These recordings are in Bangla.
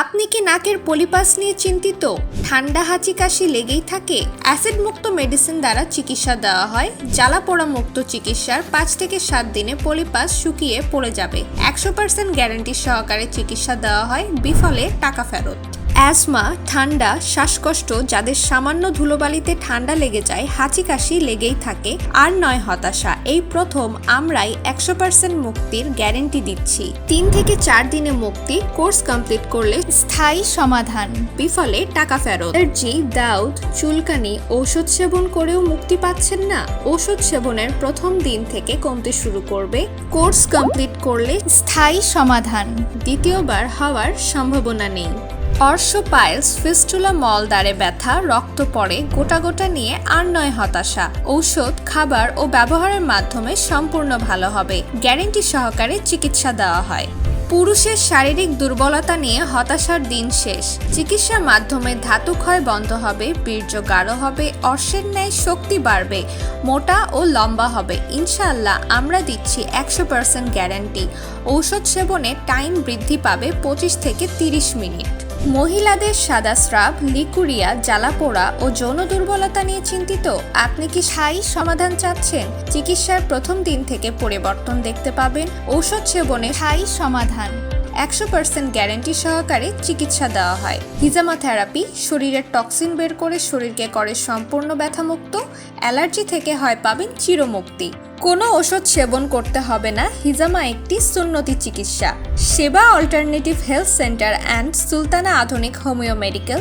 আপনি কি নাকের পলিপাস নিয়ে চিন্তিত? ঠান্ডা হাঁচি কাশি লেগেই থাকে। অ্যাসিড মুক্ত মেডিসিন দ্বারা চিকিৎসা দেওয়া হয়। জ্বালা পোড়া মুক্ত চিকিৎসার পাঁচ থেকে সাত দিনে পলিপাস শুকিয়ে পড়ে যাবে। একশো পার্সেন্ট গ্যারান্টি সহকারে চিকিৎসা দেওয়া হয়। বিফলে টাকা ফেরত। অ্যাজমা ঠান্ডা, শ্বাসকষ্ট যাদের সামান্য ধুলোবালিতে ঠান্ডা লেগে যায় হাঁচি কাশি লেগেই থাকে, আর নয় হতাশা। এই প্রথম আমরাই একশো পার্সেন্ট মুক্তির গ্যারেন্টি দিচ্ছি। তিন থেকে চার দিনে মুক্তি, কোর্স কমপ্লিট করলে স্থায়ী সমাধান, বিফলে টাকা ফেরত। অ্যালার্জি দাউদ, চুলকানি, ঔষধ সেবন করেও মুক্তি পাচ্ছেন না। ওষুধ সেবনের প্রথম দিন থেকে কমতে শুরু করবে। কোর্স কমপ্লিট করলে স্থায়ী সমাধান, দ্বিতীয়বার হওয়ার সম্ভাবনা নেই। অর্শোপাইলস ফিস্টুলা মল দ্বারে ব্যথা, রক্ত পড়ে, গোটা গোটা নিয়ে আর নয় হতাশা। ঔষধ, খাবার ও ব্যবহারের মাধ্যমে সম্পূর্ণ ভালো হবে। গ্যারেন্টি সহকারে চিকিৎসা দেওয়া হয়। পুরুষের শারীরিক দুর্বলতা নিয়ে হতাশার দিন শেষ। চিকিৎসার মাধ্যমে ধাতু ক্ষয় বন্ধ হবে, বীর্য গাঢ় হবে, অর্শের ন্যায় শক্তি বাড়বে, মোটা ও লম্বা হবে। ইনশাআল্লাহ আমরা দিচ্ছি একশো পার্সেন্ট গ্যারান্টি। ঔষধ সেবনে টাইম বৃদ্ধি পাবে পঁচিশ থেকে তিরিশ মিনিট। মহিলাদের সাদা স্রাব, লিকুরিয়া, জ্বালাপোড়া ও যৌন দুর্বলতা নিয়ে চিন্তিত? আপনি কি স্থায়ী সমাধান চাচ্ছেন? চিকিৎসার প্রথম দিন থেকে পরিবর্তন দেখতে পাবেন ঔষধ সেবনে স্থায়ী সমাধান। একশো পার্সেন্ট গ্যারেন্টি সহকারে চিকিৎসা দেওয়া হয়। হিজামা থেরাপি শরীরের টক্সিন বের করে শরীরকে করে সম্পূর্ণ ব্যথামুক্ত, অ্যালার্জি থেকে হয় পাবেন চিরমুক্তি। কোনো ওষুধ সেবন করতে হবে না, হিজামা একটি সুন্নতি চিকিৎসা। সেবা alternative health centre and Sultana আধুনিক হোমিও মেডিকেল।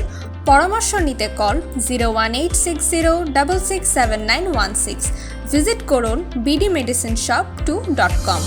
পরামর্শ নিতে call zero one eight six zero double six seven nine one six. Visit করুন BD medicine shop two dot com.